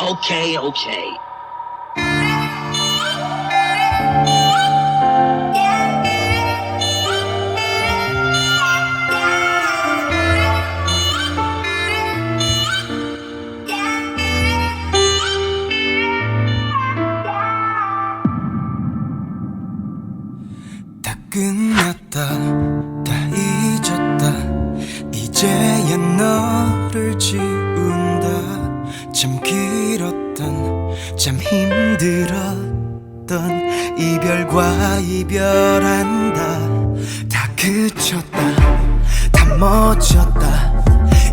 오케이, 오케이. 다 끝났다 다 잊었다 이제야 너를 지운다 참기 힘들었던 참 힘들었던 이별과 이별한다 다 그쳤다 다 멎었다.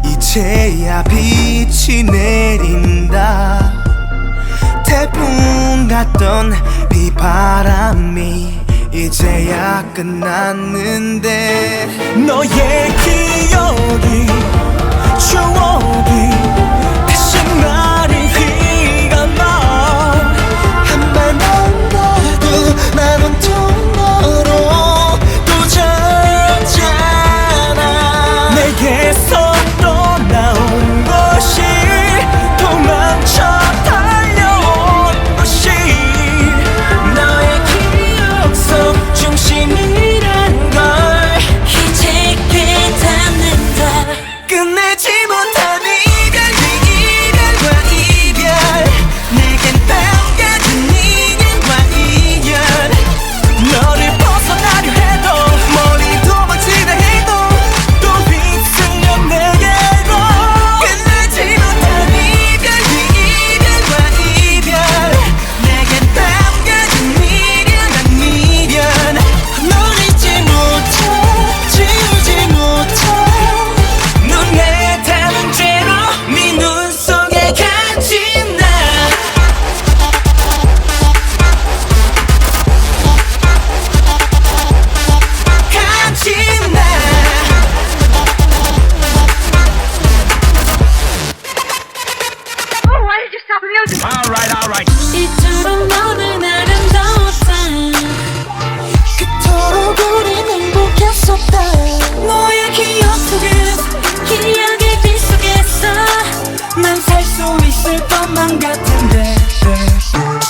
이제야 빛이 내린다. 태풍 같던 비바람이 이제야 끝났는데 너의 기억이 추억이